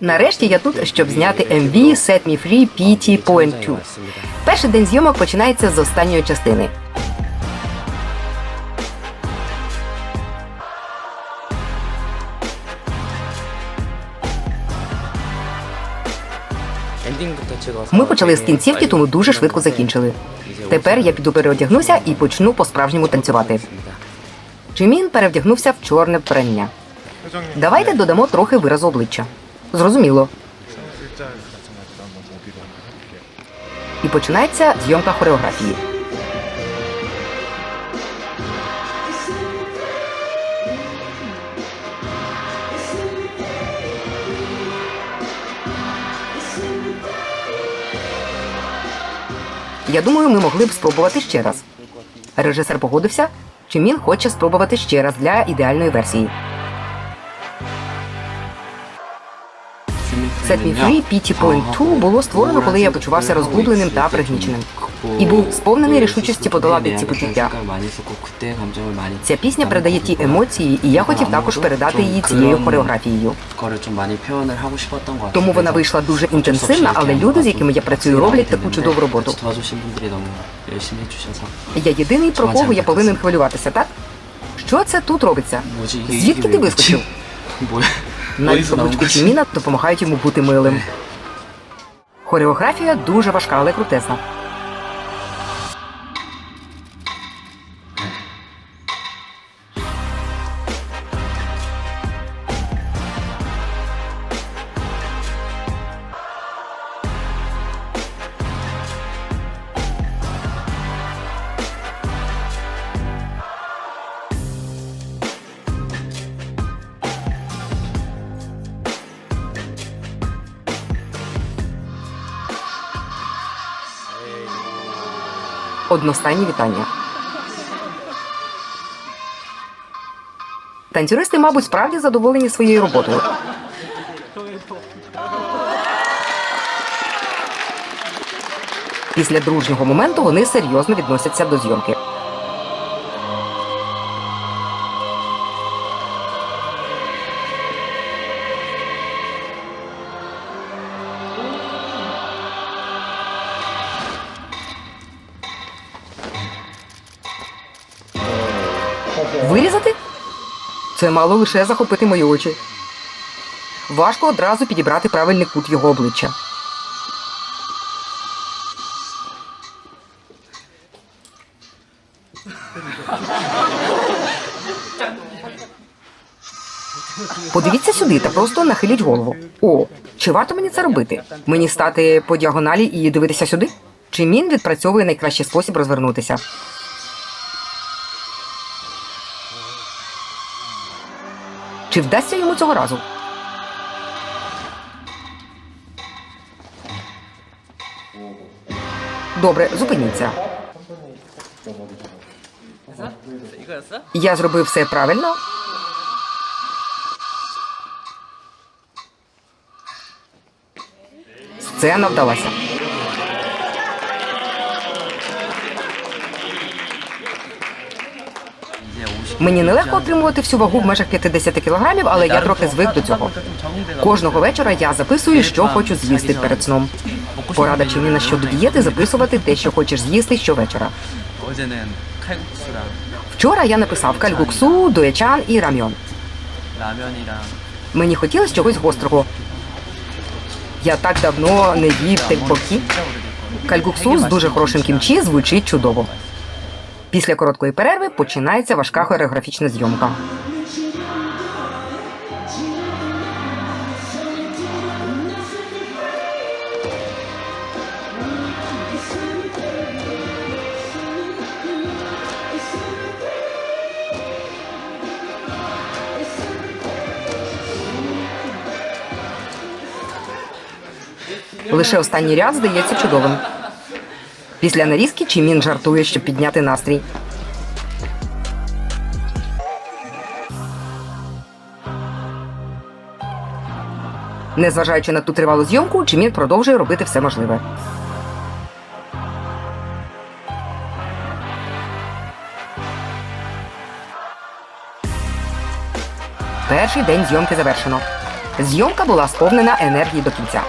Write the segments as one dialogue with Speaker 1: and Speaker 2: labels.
Speaker 1: Нарешті я тут, щоб зняти MV Set Me Free PT Point 2. Перший день зйомок починається з останньої частини. Ми почали з кінцівки, тому дуже швидко закінчили. Тепер я піду переодягнуся і почну по-справжньому танцювати. Чимін перевдягнувся в чорне вбрання. Давайте додамо трохи виразу обличчя. Зрозуміло. І починається зйомка хореографії. Я думаю, ми могли б спробувати ще раз. Режисер погодився, Чимін хоче спробувати ще раз для ідеальної версії. Me Free Point 2 було створено, коли я почувався розгубленим та пригніченим. І був сповнений рішучості подолати ці почуття. Ця пісня передає ті емоції, і я хотів також передати її цією хореографією. Тому вона вийшла дуже інтенсивна, але люди, з якими я працюю, роблять таку чудову роботу. Я єдиний, про кого я повинен хвилюватися, так? Що це тут робиться? Звідки ти вискочив? Навіть ручку Чіміна допомагають йому бути милим. Хореографія дуже важка, але крутезна. Одностайні вітання. Танцюристи, мабуть, справді задоволені своєю роботою. Після дружнього моменту вони серйозно відносяться до зйомки. Вирізати? Це мало лише захопити мої очі. Важко одразу підібрати правильний кут його обличчя. Подивіться сюди та просто нахиліть голову. О, чи варто мені це робити? Мені стати по діагоналі і дивитися сюди? Чи мін відпрацьовує найкращий спосіб розвернутися? Чи вдасться йому цього разу? Добре, зупиніться. Я зробив все правильно. Сцена вдалася. Мені нелегко отримувати всю вагу в межах 50 кілограмів, але я трохи звик до цього. Кожного вечора я записую, що хочу з'їсти перед сном. Порада Чиміна щодо дієти записувати те, що хочеш з'їсти щовечора. Вчора я написав кальгуксу, дуячан і рамьон. Мені хотілося чогось гострого. Я так давно не їв
Speaker 2: тельпокі.
Speaker 1: Кальгуксу з дуже хорошим кімчі звучить чудово. Після короткої перерви починається важка хореографічна зйомка. Лише останній ряд здається чудовим. Після нарізки Чімін жартує, щоб підняти настрій. Незважаючи на ту тривалу зйомку, Чімін продовжує робити все можливе. Перший день зйомки завершено. Зйомка була сповнена енергії до кінця.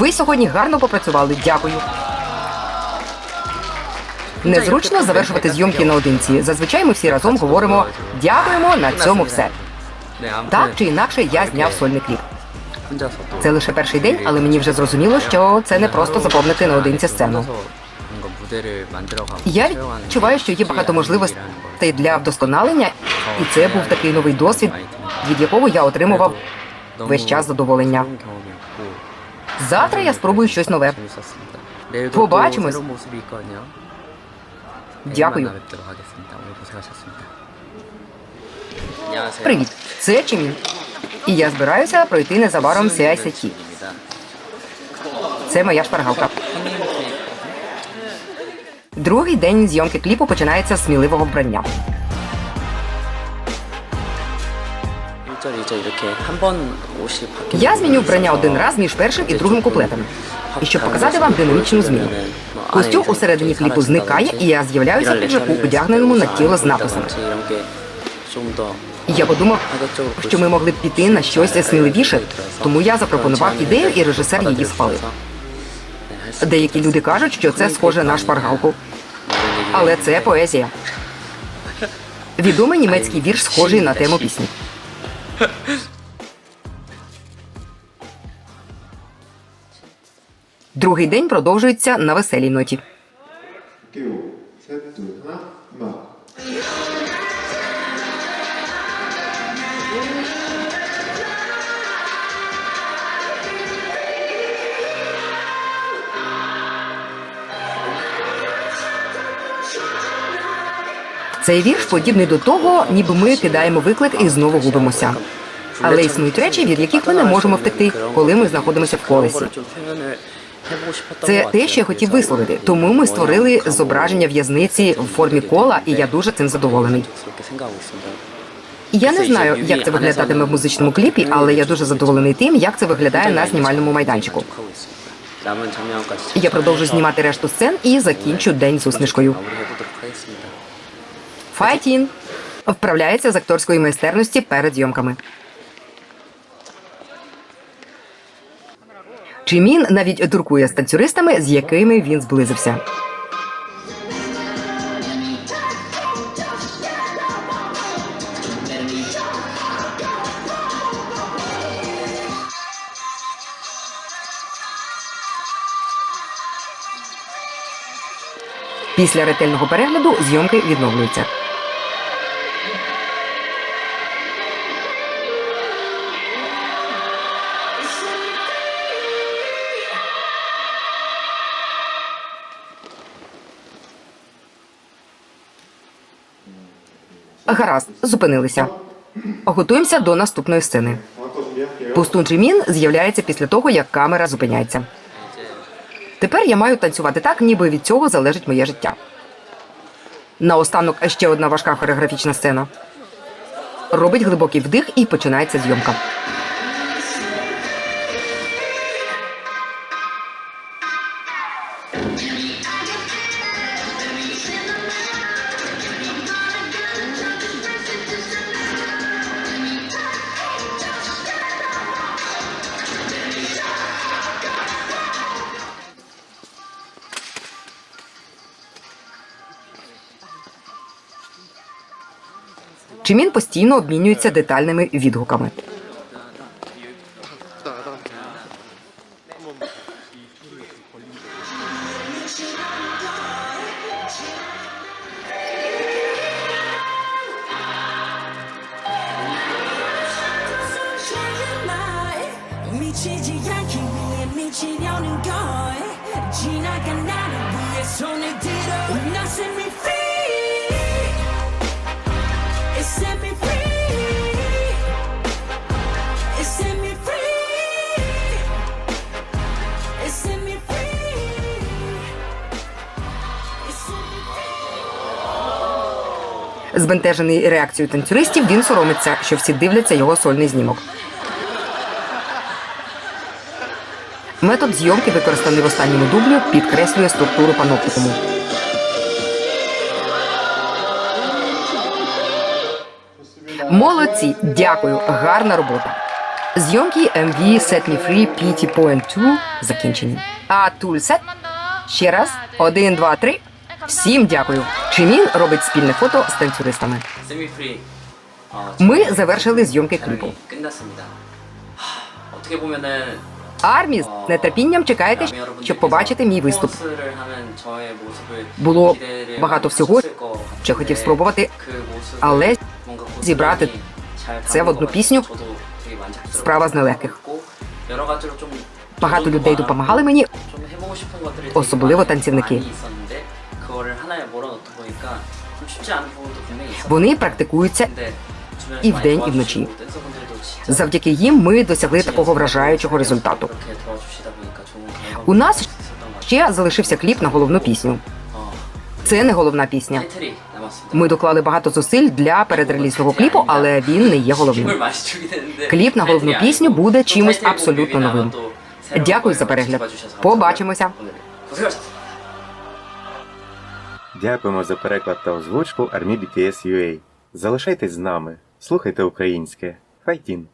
Speaker 1: Ви сьогодні гарно попрацювали. Дякую. Незручно завершувати зйомки наодинці. Зазвичай ми всі разом говоримо дякуємо на цьому все. Так чи інакше я зняв сольний кліп. Це лише перший день, але мені вже зрозуміло, що це не просто заповнити наодинці сцену. Я відчуваю, що є багато можливостей для вдосконалення, і це був такий новий досвід, від якого я отримував весь час задоволення. Завтра я спробую щось нове. Побачимось. Дякую. Привіт, це Чимін. І я збираюся пройти незабаром CICT. Це моя шпаргалка. Другий день зйомки кліпу починається з сміливого вбрання. Я зміню вбрання один раз між першим і другим куплетом. І щоб показати вам динамічну зміну. Костюм
Speaker 2: у середині
Speaker 1: кліпу зникає, і я з'являюся в піджаку, одягненому на тіло з написами. Я подумав, що ми могли б піти на щось сміливіше, тому я запропонував ідею, і режисер її спалив. Деякі люди кажуть, що це схоже на шпаргалку, але це поезія. Відомий німецький вірш, схожий на тему пісні. Другий день продовжується на веселій ноті.
Speaker 3: 끼우
Speaker 1: Цей вірш подібний до того, ніби ми кидаємо виклик і знову губимося. Але існують речі, від яких ми не можемо втекти, коли ми знаходимося в колесі. Це те, що я хотів висловити. Тому ми створили зображення в'язниці в формі кола, і я дуже цим задоволений. Я не знаю, як це виглядатиме в музичному кліпі, але я дуже задоволений тим, як це виглядає на знімальному майданчику. Я продовжу знімати решту сцен і закінчу день з усмішкою. Файтін вправляється з акторської майстерності перед зйомками. Чимін навіть дуркує з танцюристами, з якими він зблизився. Після ретельного перегляду зйомки відновлюються. Гаразд, зупинилися. Готуємося до наступної сцени. Пустун Джимін з'являється після того, як камера зупиняється. Тепер я маю танцювати так, ніби від цього залежить моє життя. Наостанок ще одна важка хореографічна сцена. Робить глибокий вдих і починається зйомка. Чимін постійно обмінюється детальними відгуками. Збентежений реакцією танцюристів, він соромиться, що всі дивляться його сольний знімок. Метод зйомки, використаний в останньому дублі, підкреслює структуру паноптикуму. Молодці! Дякую! Гарна робота! Зйомки ем MV Set Me Free PT Point 2 закінчені. А тульсет ще раз. Один, два, три. Всім дякую. Чимін робить спільне фото з танцюристами. Ми завершили зйомки кліпу. Армі з нетерпінням чекаєте, щоб побачити мій виступ. Було багато всього, що хотів спробувати, але зібрати це в одну пісню справа з нелегких. Багато людей допомагали мені, особливо танцівники. Вони практикуються і вдень, і вночі. Завдяки їм ми досягли такого вражаючого результату. У нас ще залишився кліп на головну пісню. Це не головна пісня. Ми доклали багато зусиль для передрелізного кліпу, але він не є головним. Кліп на головну пісню буде чимось абсолютно новим. Дякую за перегляд. Побачимося.
Speaker 4: Дякуємо за переклад та озвучку Армі BTS UA. Залишайтесь з нами, слухайте українське. Хайтін!